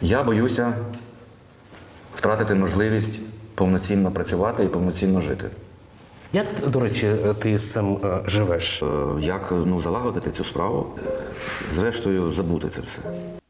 Я боюся втратити можливість повноцінно працювати і повноцінно жити. Як, до речі, ти з цим е, живеш? Е, Як ну, залагодити цю справу? Е, Зрештою, забути це все.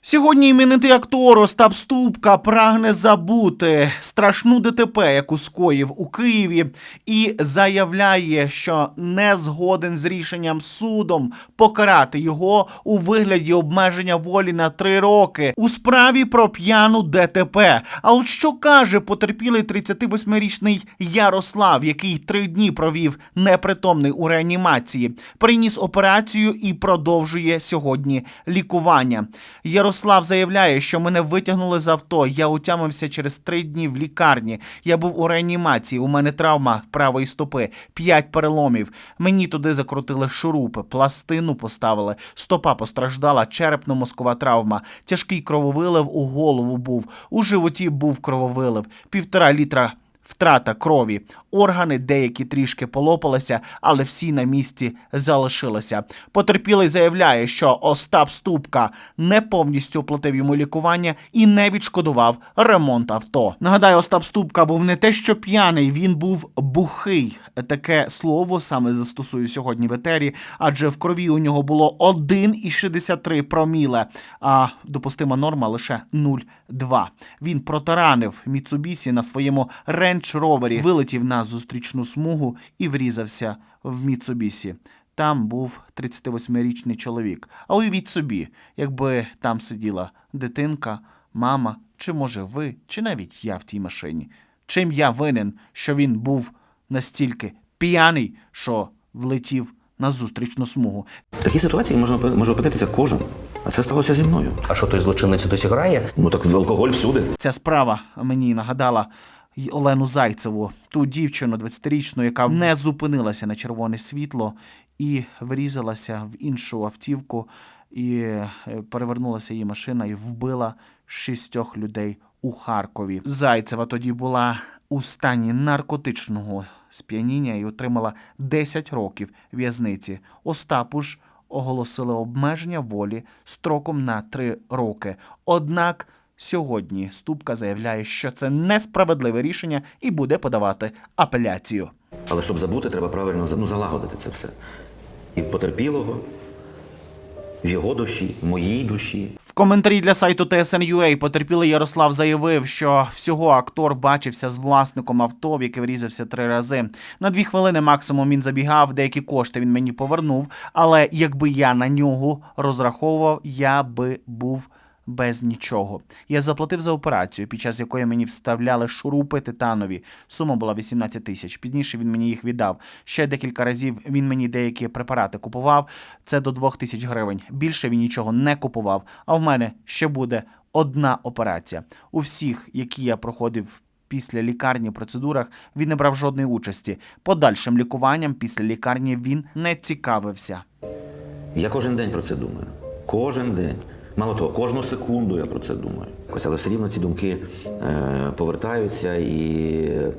Сьогодні іменитий актор Остап Ступка прагне забути страшну ДТП, яку скоїв у Києві, і заявляє, що не згоден з рішенням судом покарати його у вигляді обмеження волі на три роки у справі про п'яну ДТП. А от що каже потерпілий 38-річний Ярослав, який три дні провів непритомний у реанімації, приніс операцію і продовжує сьогодні лікування. Ярослав заявляє, що мене витягнули з авто. Я утямився через три дні в лікарні. Я був у реанімації. У мене травма правої стопи, п'ять переломів. Мені туди закрутили шурупи, пластину поставили. Стопа постраждала, черепно-мозкова травма. Тяжкий крововилив у голову був. У животі був крововилив. Півтора літра Втрата крові, органи деякі трішки полопалися, але всі на місці залишилися. Потерпілий заявляє, що Остап Ступка не повністю оплатив йому лікування і не відшкодував ремонт авто. Нагадаю, Остап Ступка був не те, що п'яний, він був бухий. Таке слово саме застосую сьогодні в етері, адже в крові у нього було 1,63 проміле, а допустима норма лише 0,2. Він протаранив Міцубісі на своєму рейндж-ровері, вилетів на зустрічну смугу і врізався в Міцубісі. Там був 38-річний чоловік. А уявіть собі, якби там сиділа дитинка, мама, чи може ви, чи навіть я в тій машині. Чим я винен, що він був настільки п'яний, що влетів на зустрічну смугу. В такій ситуації можна може опинитися кожен. А це сталося зі мною. А що той злочинець досі грає? Ну так алкоголь всюди. Ця справа мені нагадала й Олену Зайцеву, ту дівчину 20-річну, яка не зупинилася на червоне світло і врізалася в іншу автівку, і е, перевернулася її машина і вбила шістьох людей у Харкові. Зайцева тоді була у стані наркотичного сп'яніння і отримала 10 років в'язниці. Остапу ж оголосили обмеження волі строком на 3 роки. Однак сьогодні Ступка заявляє, що це несправедливе рішення і буде подавати апеляцію. Але щоб забути, треба правильно ну, залагодити це все. І потерпілого, в його душі, в моїй душі. В коментарі для сайту TSN.ua потерпілий Ярослав заявив, що всього актор бачився з власником авто, в яке врізався три рази. На дві хвилини максимум він забігав, деякі кошти він мені повернув. Але якби я на нього розраховував, я би був. Без нічого. Я заплатив за операцію, під час якої мені вставляли шурупи титанові. Сума була 18 тисяч. Пізніше він мені їх віддав. Ще декілька разів він мені деякі препарати купував. Це до 2 тисяч гривень. Більше він нічого не купував. А в мене ще буде одна операція. У всіх, які я проходив після лікарні процедурах, він не брав жодної участі. Подальшим лікуванням після лікарні він не цікавився. Я кожен день про це думаю. Кожен день. Мало того, кожну секунду я про це думаю. Якось, Але все рівно ці думки е, повертаються і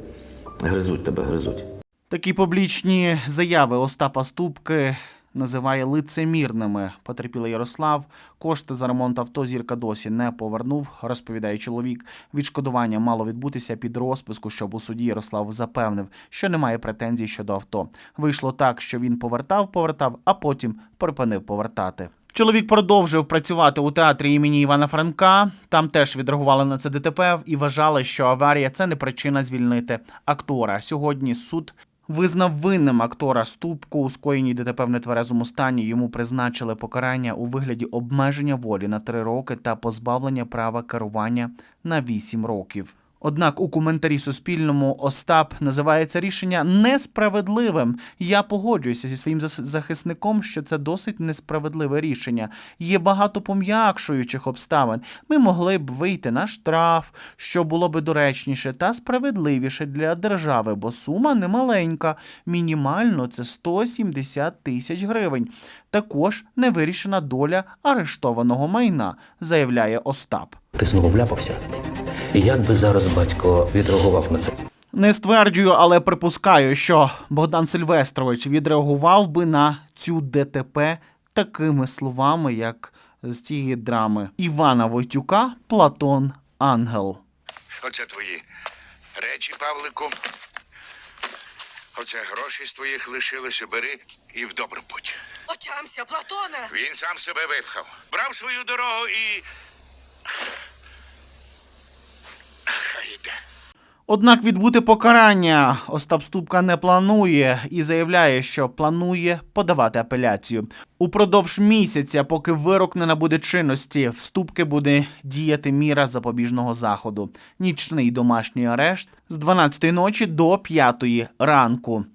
гризуть тебе, гризуть. Такі публічні заяви Остапа Ступки називає лицемірними. Потерпілий Ярослав. Кошти за ремонт авто зірка досі не повернув, розповідає чоловік. Відшкодування мало відбутися під розписку, щоб у суді Ярослав запевнив, що немає претензій щодо авто. Вийшло так, що він повертав, повертав, а потім припинив повертати. Чоловік продовжив працювати у театрі імені Івана Франка. Там теж відреагували на це ДТП і вважали, що аварія це не причина звільнити актора. Сьогодні суд визнав винним актора Ступку у скоєній ДТП в нетверезому стані. Йому призначили покарання у вигляді обмеження волі на три роки та позбавлення права керування на вісім років. Однак у коментарі Суспільному Остап називає це рішення несправедливим. Я погоджуюся зі своїм захисником, що це досить несправедливе рішення. Є багато пом'якшуючих обставин. Ми могли б вийти на штраф, що було би доречніше та справедливіше для держави, бо сума немаленька. Мінімально це 170 тисяч гривень. Також невирішена доля арештованого майна, заявляє Остап. Ти знову вляпався? Як би зараз батько відреагував на це? Не стверджую, але припускаю, що Богдан Сильвестрович відреагував би на цю ДТП такими словами, як з цієї драми Івана Войтюка Платон Ангел. Оце твої речі, Павлику. Оце гроші з твоїх лишилися, бери і в добру путь. Отямся, Платоне! Він сам себе випхав. Брав свою дорогу і. Однак відбути покарання Остап Ступка не планує і заявляє, що планує подавати апеляцію. Упродовж місяця, поки вирок не набуде чинності, в Ступки буде діяти міра запобіжного заходу. Нічний домашній арешт з 12 ночі до 5 ранку.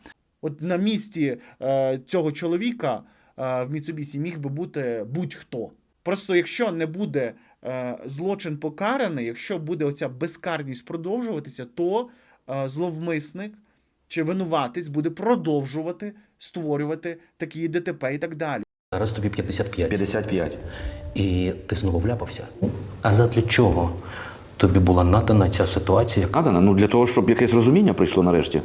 От на місці е, цього чоловіка е, в Міцубісі міг би бути будь-хто. Просто якщо не буде злочин покараний, якщо буде оця безкарність продовжуватися, то е, зловмисник чи винуватець буде продовжувати створювати такі ДТП і так далі. Зараз тобі 55. 55. І ти знову вляпався. А задля чого тобі була надана ця ситуація? Надана, ну для того, щоб якесь розуміння прийшло нарешті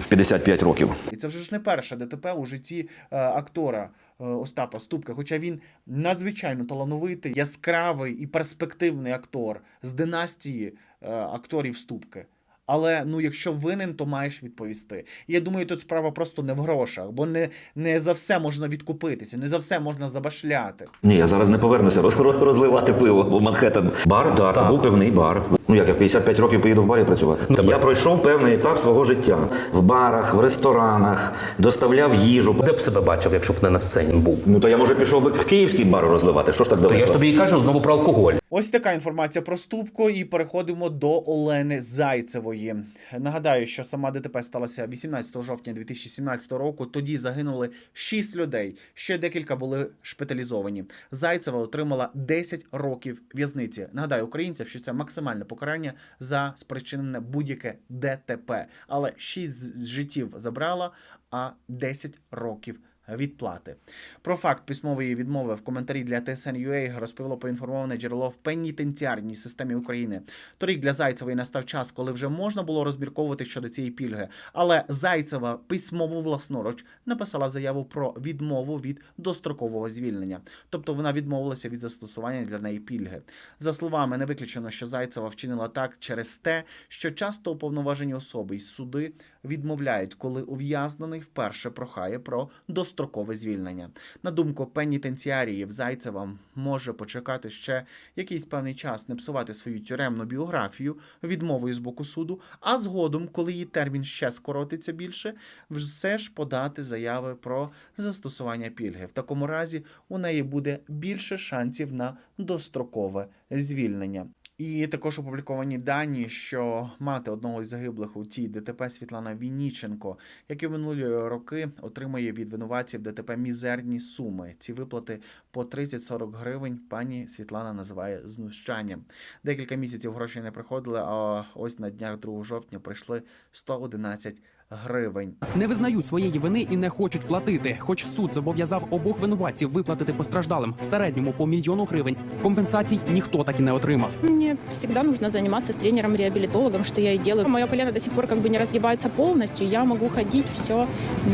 в 55 років. І це вже ж не перше ДТП у житті е, актора е, Остапа Ступка. Хоча він надзвичайно талановитий, яскравий і перспективний актор з династії е, акторів Ступки. Але ну, якщо винен, то маєш відповісти. І я думаю, тут справа просто не в грошах, бо не, не за все можна відкупитися, не за все можна забашляти. Ні, я зараз не повернуся роз- роз- розливати пиво в Манхеттен. Бар, да, це був певний бар. Ну як я в 55 років поїду в барі працювати. Я пройшов певний етап свого життя в барах, в ресторанах, доставляв їжу. Де б себе бачив, якщо б не на сцені був? Ну то я може пішов би в київський бар розливати. Що ж так То я ж тобі і кажу знову про алкоголь. Ось така інформація про Ступко, і переходимо до Олени Зайцевої. Нагадаю, що сама ДТП сталася 18 жовтня 2017 року. Тоді загинули 6 людей. Ще декілька були шпиталізовані. Зайцева отримала 10 років в'язниці. Нагадаю українцям, що це максимальне покарання за спричинене будь-яке ДТП. Але 6 життів забрала, а 10 років відплати. Про факт письмової відмови в коментарі для TSN.ua розповіло поінформоване джерело в пенітенціарній системі України. Торік для Зайцевої настав час, коли вже можна було розмірковувати щодо цієї пільги. Але Зайцева письмово власноруч написала заяву про відмову від дострокового звільнення. Тобто вона відмовилася від застосування для неї пільги. За словами, не виключено, що Зайцева вчинила так через те, що часто уповноважені особи й суди відмовляють, коли ув'язнений вперше прохає про дострокове звільнення. На думку пенітенціаріїв, Зайцева може почекати ще якийсь певний час, не псувати свою тюремну біографію відмовою з боку суду, а згодом, коли її термін ще скоротиться більше, все ж подати заяви про застосування пільги. В такому разі у неї буде більше шансів на дострокове звільнення. І також опубліковані дані, що мати одного із загиблих у тій ДТП Світлана Вініченко, як і в минулі роки, отримує від винуватців ДТП мізерні суми. Ці виплати по 30-40 гривень пані Світлана називає знущанням. Декілька місяців гроші не приходили, а ось на днях 2 жовтня прийшли 111 гривень. Не визнають своєї вини і не хочуть платити. Хоч суд зобов'язав обох винуватців виплатити постраждалим в середньому по мільйону гривень. Компенсацій ніхто так і не отримав. Мені завжди потрібно займатися з тренером реабілітологом, що я і роблю. Моє колено до сих пор как бы не розгибається повністю. я можу ходити, все,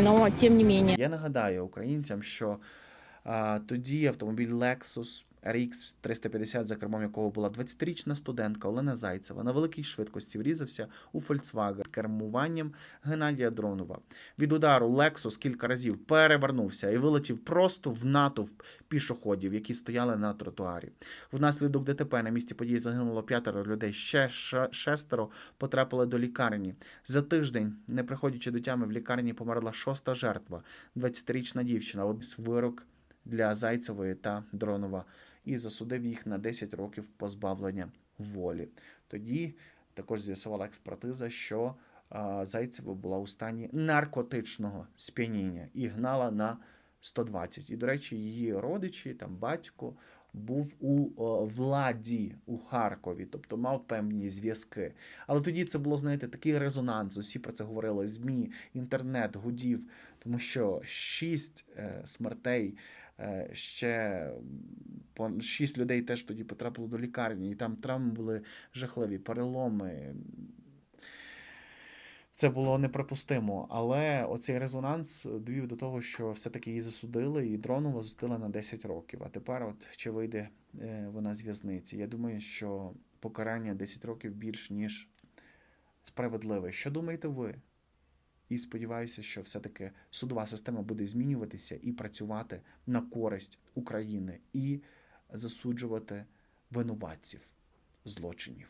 але тим не менее. Я нагадаю українцям, що тоді автомобіль Lexus RX 350, за кермом якого була 20-річна студентка Олена Зайцева, на великій швидкості врізався у Volkswagen кермуванням Геннадія Дронова. Від удару Lexus кілька разів перевернувся і вилетів просто в натовп пішоходів, які стояли на тротуарі. Внаслідок ДТП на місці події загинуло п'ятеро людей. Ще ше- шестеро потрапили до лікарні. За тиждень, не приходячи до тями, в лікарні померла шоста жертва, 20-річна дівчина. От вирок для Зайцевої та Дронова і засудив їх на 10 років позбавлення волі. Тоді також з'ясувала експертиза, що Зайцева була у стані наркотичного сп'яніння і гнала на 120. І, до речі, її родичі, там батько, був у владі у Харкові, тобто мав певні зв'язки. Але тоді це було, знаєте, такий резонанс. Усі про це говорили: ЗМІ, інтернет, гудів, тому що шість е, смертей. Е, Ще шість людей теж тоді потрапило до лікарні, і там травми були жахливі, переломи. Це було неприпустимо, але оцей резонанс довів до того, що все-таки її засудили і Дронову засудили на 10 років. А тепер, от чи вийде е, вона з в'язниці? Я думаю, що покарання 10 років більш ніж справедливе. Що думаєте ви? І сподіваюся, що все-таки судова система буде змінюватися і працювати на користь України і засуджувати винуватців злочинів.